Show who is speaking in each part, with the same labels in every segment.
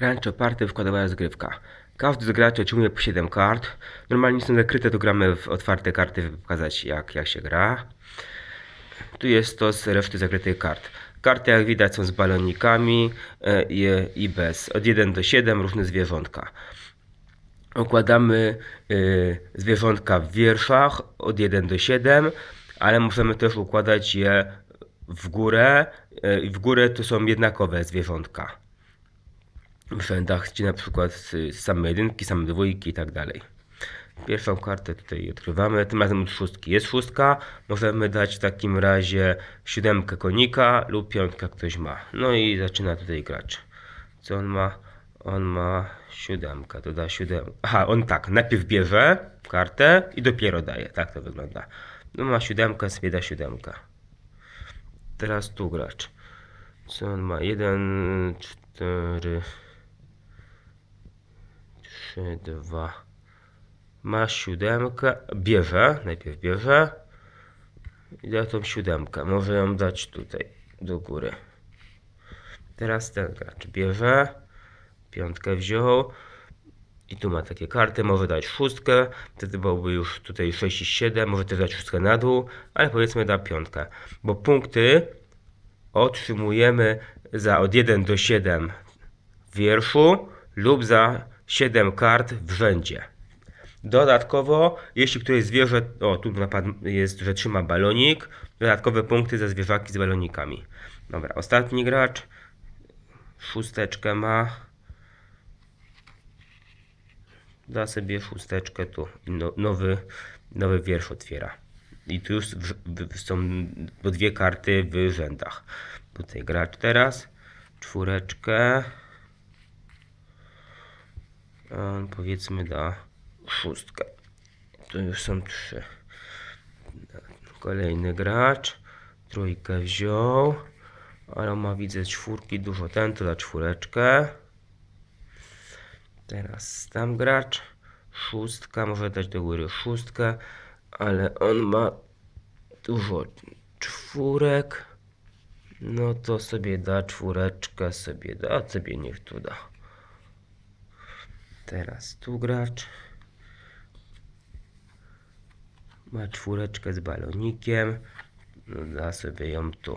Speaker 1: Rancho Party wkładowa rozgrywka. Każdy z graczy otrzymuje po 7 kart. Normalnie są zakryte, to gramy w otwarte karty, żeby pokazać jak, jak się gra. Tu jest stos reszty zakrytych kart. Karty jak widać są z balonikami e, i, i bez. Od 1 do 7 różne zwierzątka. Układamy y, zwierzątka w wierszach od 1 do 7, ale możemy też układać je w górę. y, w górę to są jednakowe zwierzątka. W rzędach, gdzie na przykład same jedynki, same dwójki i tak dalej. Pierwszą kartę tutaj odkrywamy, tym razem od szóstki. Jest szóstka, możemy dać w takim razie siódemkę konika lub piątkę ktoś ma. No i zaczyna tutaj gracz. Co on ma? On ma siódemkę, to da siódemkę. Aha, on tak, najpierw bierze kartę i dopiero daje. Tak to wygląda. No ma siódemkę, sobie da siódemkę. Teraz tu gracz. Co on ma? Jeden, cztery, trzy, dwa. Ma siódemkę, bierze, najpierw bierze. I da tą siódemkę. Może ją dać tutaj, do góry. Teraz ten gracz bierze, piątkę wziął. I tu ma takie karty, może dać szóstkę, wtedy byłoby już tutaj 6 i 7, może też dać szóstkę na dół, ale powiedzmy da piątkę, bo punkty otrzymujemy za od 1 do 7 w wierszu lub za 7 kart w rzędzie. Dodatkowo, jeśli któreś zwierzę, o tu jest, że trzyma balonik, dodatkowe punkty za zwierzaki z balonikami. Dobra, ostatni gracz, szósteczkę ma. Da sobie szósteczkę tu, no, nowy, nowy wiersz otwiera. I tu już są po dwie karty w rzędach. Tutaj gracz teraz, czwóreczkę. On powiedzmy da szóstkę. Tu już są trzy. Kolejny gracz. Trójkę wziął. Ale ma widzę czwórki dużo. Ten to da czwóreczkę. Teraz tam gracz. Szóstka. Może dać do góry szóstkę. Ale on ma dużo czwórek. No to sobie da czwóreczkę. Sobie da. Sobie niech tu da. Teraz tu gracz. Ma czwóreczkę z balonikiem. No, da sobie ją tu.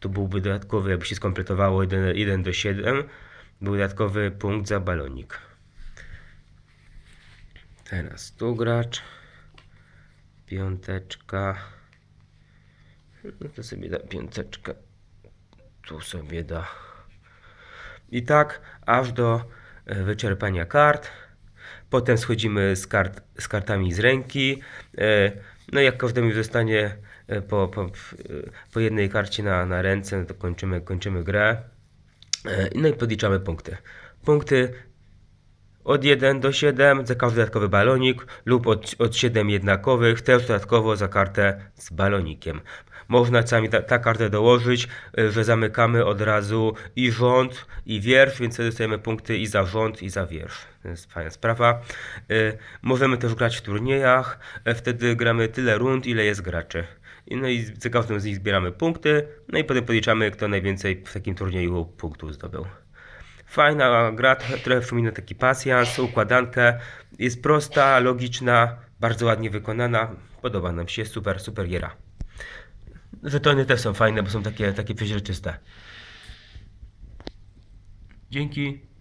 Speaker 1: Tu byłby dodatkowy, jakby się skompletowało 1, 1 do 7. Był dodatkowy punkt za balonik. Teraz tu gracz. Piąteczka. No to sobie da piąteczkę. Tu sobie da. I tak aż do wyczerpania kart. Potem schodzimy z, kart, z kartami z ręki. E, No jak każdemu zostanie e, po, po, e, po jednej karcie na, na ręce, no to kończymy, kończymy grę. E, No i podliczamy punkty. Punkty od 1 do 7 za każdy dodatkowy balonik lub od, od 7 jednakowych też dodatkowo za kartę z balonikiem. Można czasami ta, ta kartę dołożyć, y, że zamykamy od razu i rząd i wiersz, więc dostajemy punkty i za rząd i za wiersz. To jest fajna sprawa. Y, Możemy też grać w turniejach, y, wtedy gramy tyle rund, ile jest graczy. No i za każdą z nich zbieramy punkty, no i potem podliczamy, kto najwięcej w takim turnieju punktów zdobył. Fajna gra, trochę przypomina taki pasjans, układankę. Jest prosta, logiczna, bardzo ładnie wykonana. Podoba nam się, super, super giera. Żetony też są fajne, bo są takie, takie przeźroczyste. Dzięki.